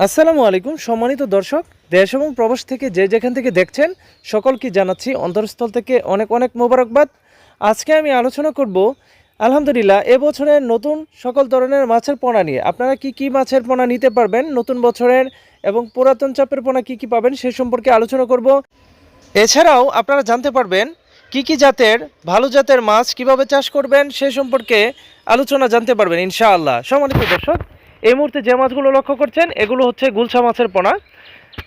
আসসালামু আলাইকুম, সম্মানিত দর্শক, দেশ এবং প্রবাস থেকে যে যেখান থেকে দেখছেন, সকলকে জানাচ্ছি অন্তরস্থল থেকে অনেক অনেক মোবারকবাদ। আজকে আমি আলোচনা করব, আলহামদুলিল্লাহ এবছরের নতুন সকল ধরনের মাছের পোনা নিয়ে। আপনারা কি কি মাছের পোনা নিতে পারবেন নতুন বছরের এবং পুরাতন চাপের পোনা কি কি পাবেন সে সম্পর্কে আলোচনা করব। এছাড়াও আপনারা জানতে পারবেন কি কি জাতের, ভালো জাতের মাছ কীভাবে চাষ করবেন সে সম্পর্কে আলোচনা জানতে পারবেন, ইনশাআল্লাহ। সম্মানিত দর্শক এই মুহূর্তে যে মাছগুলো লক্ষ্য করছেন এগুলো হচ্ছে গুলশা মাছের পোনা।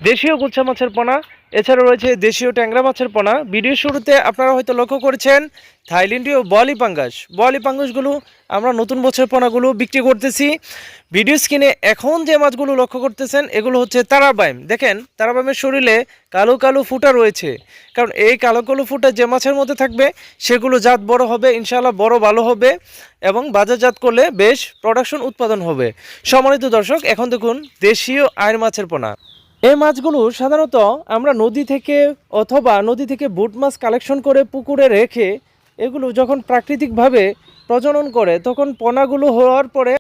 দেশীয় গুচ্ছা মাছের পোনা এছাড়া রয়েছে দেশীয় ট্যাংরা মাছের পোনা। ভিডিও শুরুতে আপনারা হয়তো লক্ষ্য করেছেন থাইল্যান্ডীয় বলি পাঙ্গাস। বলি পাঙ্গাসগুলো আমরা নতুন বছর পোনাগুলো বিক্রি করতেছি। ভিডিও স্ক্রিনে এখন যে মাছগুলো লক্ষ্য করতেছেন, এগুলো হচ্ছে তারাবাইম। দেখেন, তারাবাইমের শরীরে কালো কালো ফুটা রয়েছে। কারণ এই কালো কালো ফুটা যে মাছের মধ্যে থাকবে, সেগুলো জাত বড় হবে, ইনশাআল্লাহ বড় ভালো হবে এবং বাজারজাত করলে বেশ প্রোডাকশন উৎপাদন হবে। সম্মানিত দর্শক, এখন দেখুন দেশীয় আয়ের মাছের পোনা। এই মাছগুলো সাধারণত আমরা নদী থেকে অথবা নদী থেকে বুট মাছ কালেকশন করে পুকুরে রেখে এগুলো যখন প্রাকৃতিকভাবে প্রজনন করে, তখন পোনাগুলো হওয়ার পরে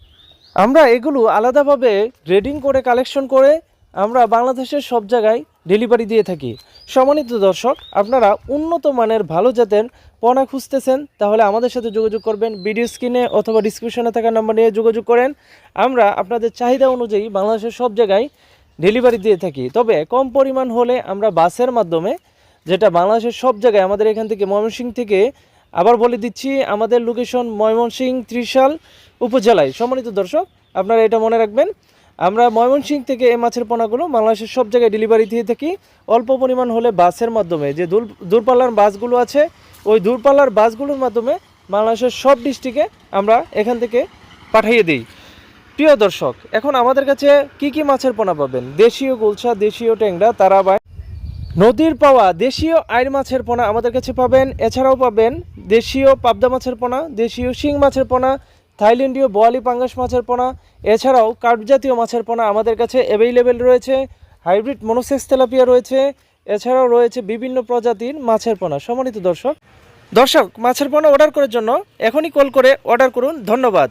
আমরা এগুলো আলাদাভাবে গ্রেডিং করে কালেকশন করে আমরা বাংলাদেশের সব জায়গায় ডেলিভারি দিয়ে থাকি। সম্মানিত দর্শক, আপনারা উন্নত মানের ভালো জাতের পোনা খুঁজতেছেন, তাহলে আমাদের সাথে যোগাযোগ করবেন। ভিডিও স্ক্রিনে অথবা ডিসক্রিপশনে থাকা নাম্বার নিয়ে যোগাযোগ করেন। আমরা আপনাদের চাহিদা অনুযায়ী বাংলাদেশের সব জায়গায় ডেলিভারি দিয়ে থাকি। তবে কম পরিমাণ হলে আমরা বাসের মাধ্যমে, যেটা বাংলাদেশের সব জায়গায়, আমাদের এখান থেকে ময়মনসিংহ থেকে আবার বলে দিচ্ছি, আমাদের লোকেশন ময়মনসিংহ ত্রিশাল উপজেলায়। সম্মানিত দর্শক, আপনারা এটা মনে রাখবেন, আমরা ময়মনসিংহ থেকে এই মাছের পোনাগুলো বাংলাদেশের সব জায়গায় ডেলিভারি দিয়ে থাকি। অল্প পরিমাণ হলে বাসের মাধ্যমে, যে দূর, দূরপাল্লার বাসগুলো আছে, ওই দূরপাল্লার বাসগুলোর মাধ্যমে বাংলাদেশের সব ডিস্ট্রিক্টে আমরা এখান থেকে পাঠিয়ে দিই। প্রিয় দর্শক, এখন আমাদের কাছে কি কি মাছের পোনা পাবেন? দেশীয় গুলশা, দেশীয় ট্যাংরা, তারাবাই। নদীর পাওয়া দেশীয় আইর মাছের পোনা আমাদের কাছে পাবেন। এছাড়াও পাবেন দেশীয় পাবদা মাছের পোনা, দেশীয় শিং মাছের পোনা, থাইল্যান্ডীয় বোয়ালি পাঙ্গাস মাছের পোনা, এছাড়াও কার্প জাতীয় মাছের পোনা আমাদের কাছে অ্যাভেলেবেল রয়েছে। হাইব্রিড মনোসেক্স তেলাপিয়া রয়েছে। এছাড়াও রয়েছে বিভিন্ন প্রজাতির মাছের পোনা। সম্মানিত দর্শক দর্শক, মাছের পোনা অর্ডার করার জন্য এখনই কল করে অর্ডার করুন। ধন্যবাদ।